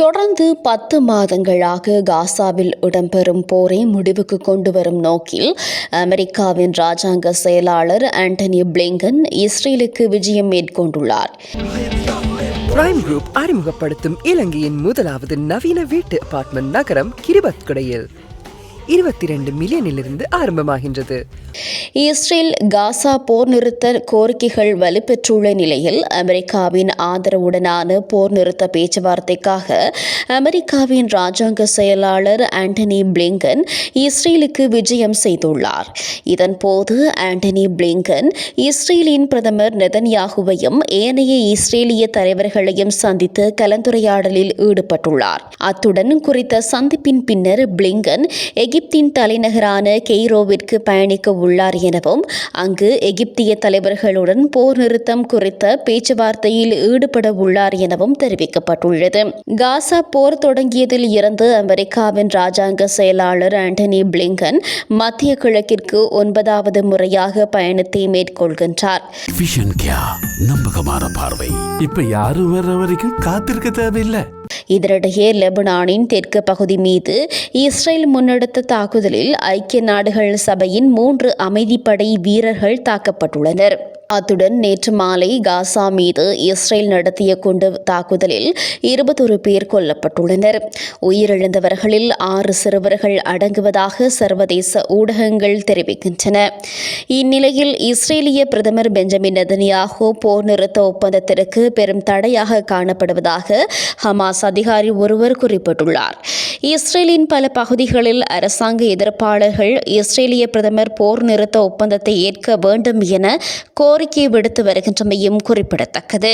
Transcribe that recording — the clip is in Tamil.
தொடர்ந்து பத்து மாதங்களாக காசாவில் இடம்பெறும் போரை முடிவுக்கு கொண்டு வரும் நோக்கில் அமெரிக்காவின் ராஜாங்க செயலாளர் ஆண்டனி பிளிங்கன் இஸ்ரேலுக்கு விஜயம் மேற்கொண்டுள்ளார். பிரைம் குரூப் அறிமுகப்படுத்தும் இலங்கையின் முதலாவது நவீன வீட்டு அபார்ட்மெண்ட் நகரம் கிரிபத்குடையில் இருபத்தி ரெண்டு மில்லியனிலிருந்து ஆரம்பமாகின்றது. இஸ்ரேல் காசா போர் நிறுத்த கோரிக்கைகள் வலுப்பெற்றுள்ள நிலையில் அமெரிக்காவின் ஆதரவுடனான போர் நிறுத்த பேச்சுவார்த்தைக்காக அமெரிக்காவின் ராஜாங்க செயலாளர் ஆண்டனி பிளிங்கன் இஸ்ரேலுக்கு விஜயம் செய்துள்ளார். இதன்போது ஆண்டனி பிளிங்கன் இஸ்ரேலின் பிரதமர் நெதன்யாகுவையும் ஏனைய இஸ்ரேலிய தலைவர்களையும் சந்தித்து கலந்துரையாடலில் ஈடுபட்டுள்ளார். அத்துடன் குறித்த சந்திப்பின் பின்னர் பிளிங்கன் எகிப்தின் தலைநகரான கெய்ரோவிற்கு பயணிக்க உள்ளார் எனவும் அங்கு எகிப்திய தலைவர்களுடன் போர் நிறுத்தம் குறித்த பேச்சுவார்த்தையில் ஈடுபட உள்ளார் எனவும் தெரிவிக்கப்பட்டுள்ளது. காசா போர் தொடங்கியதில் இருந்து அமெரிக்காவின் ராஜாங்க செயலாளர் ஆண்டனி பிளிங்கன் மத்திய கிழக்கிற்கு ஒன்பதாவது முறையாக பயணத்தை மேற்கொள்கின்றார். நம்பகமான பார்வை. இப்ப யாரும் வர்ற வரைக்கும் காத்திருக்க தேவையில்லை. இதனிடையே லெபனானின் தெற்கு பகுதி மீது இஸ்ரேல் முன்னெடுத்த தாக்குதலில் ஐக்கிய நாடுகள் சபையின் மூன்று அமைதிப்படை வீரர்கள் தாக்கப்பட்டுள்ளனர். அத்துடன் நேற்று மாலை காசா மீது இஸ்ரேல் நடத்திய குண்டு தாக்குதலில் இருபத்தொரு பேர் கொல்லப்பட்டுள்ளனர். உயிரிழந்தவர்களில் ஆறு சிறுவர்கள் அடங்குவதாக சர்வதேச ஊடகங்கள் தெரிவிக்கின்றன. இந்நிலையில் இஸ்ரேலிய பிரதமர் பெஞ்சமின் நெதன்யாகு போர் நிறுத்த ஒப்பந்தத்திற்கு பெரும் தடையாக காணப்படுவதாக ஹமாஸ் அதிகாரி ஒருவர் குறிப்பிட்டுள்ளார். இஸ்ரேலின் பல பகுதிகளில் அரசாங்க எதிர்ப்பாளர்கள் இஸ்ரேலிய பிரதமர் போர் நிறுத்த ஒப்பந்தத்தை ஏற்க வேண்டும் என கோரிக்கை விடுத்து வருகின்றமையும் குறிப்பிடத்தக்கது.